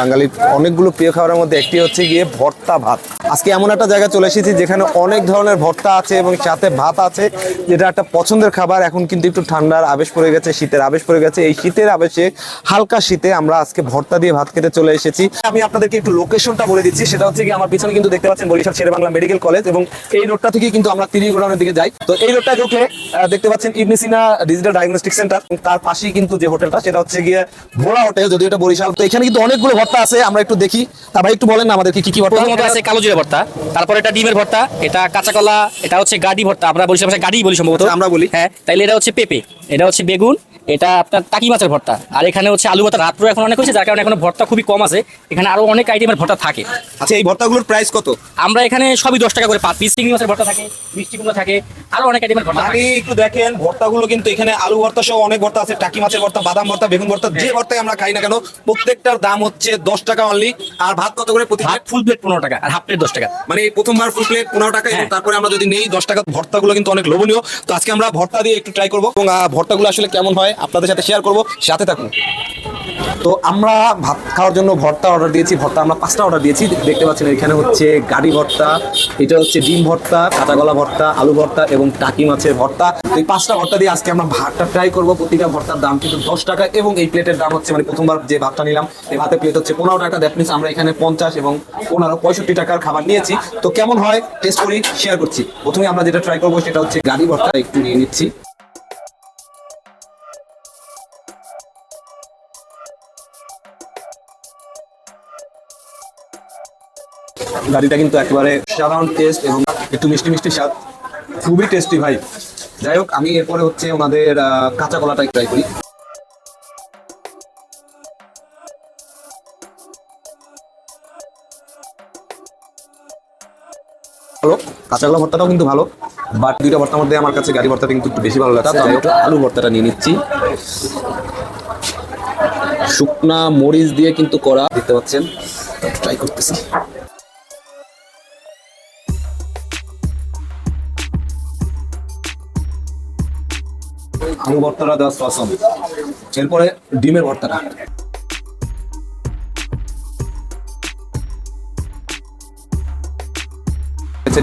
বাঙালির অনেকগুলো প্রিয় খাবারের মধ্যে একটি হচ্ছে গিয়ে ভর্তা ভাত। আজকে এমন একটা জায়গায় চলে এসেছি যেখানে অনেক ধরনের ভর্তা আছে এবং সাথে ভাত আছে, যেটা একটা পছন্দের খাবার। এখন কিন্তু একটু ঠান্ডার আবেশ পড়ে গেছে, শীতের আবেশ পড়ে গেছে। এই শীতের আবেশে হালকা শীতে আমরা আজকে ভর্তা দিয়ে ভাত খেতে চলে এসেছি। আমি আপনাদেরকে একটু লোকেশনটা বলে দিচ্ছি। সেটা হচ্ছে কি আমার পিছনে কিন্তু দেখতে পাচ্ছেন বরিশাল শেরে বাংলা মেডিকেল কলেজ এবং এই রোডটা থেকে কিন্তু আমরা তিরিশ গোডাউনের দিকে যাই। তো এই রোডটা ঢুকলে দেখতে পাচ্ছেন ইবনিসিনা ডিজিটাল ডায়াগনস্টিক সেন্টার তার পাশেই কিন্তু যে হোটেলটা, সেটা হচ্ছে গিয়ে ভোলা হোটেল, যদিও এটা বরিশাল। তো এখানে কিন্তু অনেকগুলো ভর্তা আছে আমরা একটু দেখি। তা ভাই একটু বলেন না আমাদেরকে কি কি ভর্তা? প্রথমত আছে কালো জিরা ভর্তা তারপর এটা ডিমের ভর্তা এটা কাঁচা কলা এটা হচ্ছে গাডি ভর্তা আমরা বলি গাডি বলি সম্ভবত। আমরা বলি। হ্যাঁ তাইলে এটা হচ্ছে পেঁপে এটা হচ্ছে বেগুন এটা আপনার টাকি মাছের ভর্তা। আর এখানে হচ্ছে আলু ভর্তা রাত্র এখন অনেক হয়েছে যার কারণে এখন ভর্তা খুবই কম আছে। এখানে আরও অনেক আইটেমের ভর্তা থাকে। আচ্ছা এই ভর্তাগুলোর প্রাইস কত? আমরা এখানে সবই দশ টাকা করে পাঁচ পিস চিংড়ি মাছের ভর্তা থাকে মিষ্টি কুমড়ো থাকে আরও অনেক আইটেমের ভর্তা আমি একটু দেখেন ভর্তাগুলো কিন্তু এখানে আলু ভর্তা সহ অনেক ভর্তা আছে টাকি মাছের ভর্তা বাদাম ভর্তা বেগুন ভর্তা যে ভর্তাই আমরা খাই না কেন প্রত্যেকটার দাম হচ্ছে দশ টাকা অনলি আর ভাত কত করে প্রতি প্লেট? ফুল প্লেট পনেরো টাকা আর হাফ প্লেট দশ টাকা। মানে প্রথমবার ফুল প্লেট পনেরো টাকা হ্যাঁ। তারপরে আমরা যদি নেই দশ টাকা ভর্তাগুলো কিন্তু অনেক লোভনীয়। তো আজকে আমরা ভর্তা দিয়ে একটু ট্রাই করব। এবং ভর্তাগুলো আসলে কেমন হয়? আপনাদের সাথে শেয়ার করব, সাথে থাকুন। তো আমরা ভাত খাওয়ার জন্য ভর্তা অর্ডার দিয়েছি, ভর্তা আমরা পাঁচটা অর্ডার দিয়েছি। দেখতে পাচ্ছেন এখানে হচ্ছে গাড়ি ভর্তা, এটা হচ্ছে ডিম ভর্তা কাঁচাগলা ভর্তা, আলু ভর্তা এবং টাকি মাছের ভর্তা। এই পাঁচটা ভর্তা দিয়ে আজকে আমরা ভাতটা ট্রাই করব। প্রতিটা ভর্তার দাম কিন্তু দশ টাকা এবং এই প্লেটের দাম হচ্ছে মানে প্রথমবার যে ভাতটা নিলাম, এই ভাতের প্লেট হচ্ছে পনেরো টাকা। দ্যাট মিনস আমরা এখানে পঞ্চাশ এবং পনেরো, পঁয়ষট্টি টাকার খাবার নিয়েছি। তো কেমন হয় টেস্ট করি শেয়ার করছি। প্রথমে আমরা যেটা ট্রাই করব সেটা হচ্ছে গাড়ি ভর্তা, একটু নিয়ে নিচ্ছি। গাড়িটা কিন্তু একেবারে সাধারণ টেস্ট এবং একটু মিষ্টি মিষ্টি স্বাদ। খুবই টেস্টি ভাই। যাই হোক আমি এরপরে হচ্ছে ওনাদের কাঁচা কলাটা ট্রাই করি। ভালো। কাঁচা কলা ভর্তাটাও কিন্তু ভালো। বাট দুইটা ভর্তার মধ্যে আমার কাছে গাড়ি ভর্তাটা কিন্তু একটু বেশি ভালো লাগছে। তো আমি একটু আলু ভর্তাটা নিয়ে নিচ্ছি। শুকনা মরিচ দিয়ে কিন্তু করা দেখতে পাচ্ছেন? ট্রাই করতেছি। আলু ভর্তাটা দেওয়া সসম এরপরে ডিমের ভর্তাটা।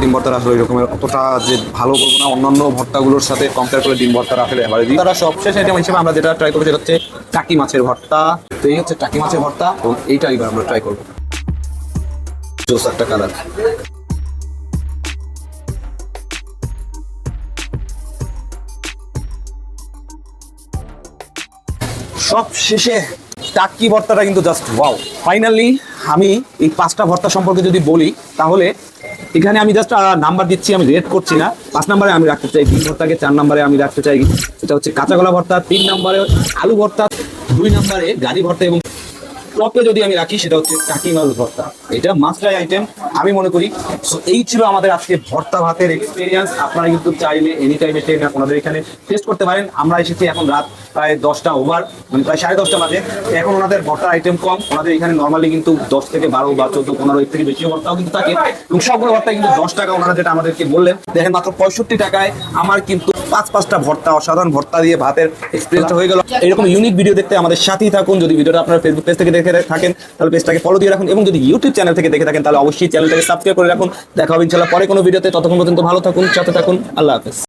ডিম ভর্তা আসলে রকমের অতটা যে ভালো করব না, অন্যান্য ভর্তাগুলোর সাথে কম্পেয়ার করে ডিম ভর্তা রাখলে এবারে দিই তারা সবশেষ আইটেম হিসেবে আমরা যেটা ট্রাই করব সেটা হচ্ছে টাকি মাছের ভর্তা। তো এই হচ্ছে টাকি মাছের ভর্তা, এবং এইটা এবার আমরা ট্রাই করব। জোস একটা কালার সব শেষে টাকি ভর্তাটা কিন্তু জাস্ট ওয়াও ফাইনালি আমি এই পাঁচটা ভর্তা সম্পর্কে যদি বলি, তাহলে এখানে আমি জাস্ট নাম্বার দিচ্ছি, আমি রেট করছি না। পাঁচ নাম্বারে আমি রাখতে চাই ডিম ভর্তাকে, চার নাম্বারে আমি রাখতে চাই এটা হচ্ছে কাঁচা কলা ভর্তা, তিন নাম্বারে আলু ভর্তা, দুই নাম্বারে গাড়ি ভর্তা এবং টপে যদি আমি রাখি, সেটা হচ্ছে টাকি মাছ ভর্তা। এটা মাস্টার আইটেম আমি মনে করি সো এই ছিল আমাদের আজকে ভর্তা ভাতের এক্সপিরিয়েন্স আপনারা কিন্তু চাইলে এনি টাইম এসে আপনাদের এখানে টেস্ট করতে পারেন। আমরা এসেছি এখন রাত প্রায় দশটা ওভার মানে প্রায় সাড়ে দশটা বাজে। এখন ওনাদের ভর্তার আইটেম কম। ওনাদের এখানে নর্মালি কিন্তু দশ থেকে বারো বা চোদ্দ, পনেরো, এর থেকে বেশি ভর্তাও কিন্তু থাকে। এবং সবগুলো ভর্তা কিন্তু দশ টাকা ওনারা যেটা আমাদেরকে বললেন। দেখেন মাত্র পঁয়ষট্টি টাকায় আমার কিন্তু পাঁচ পাঁচটা ভর্তা, অসাধারণ ভর্তা দিয়ে ভাতের এক্সপিরিয়েন্সটা হয়ে গেল। এরকম ইউনিক ভিডিও দেখতে আমাদের সাথেই থাকুন। যদি ভিডিওটা আপনার ফেসবুক পেজ থেকে দেখে থাকেন, তাহলে পেজটাকে ফলো দিয়ে রাখুন। এবং যদি ইউটিউব চ্যানেল থেকে দেখে থাকেন, তাহলে অবশ্যই চ্যানেলটাকে সাবস্ক্রাইব করে রাখুন। দেখা হবে ইনশাল্লাহ পরে কোনো ভিডিওতে। ততক্ষণ পর্যন্ত ভালো থাকুন, সাথে থাকুন। আল্লাহ হাফেজ।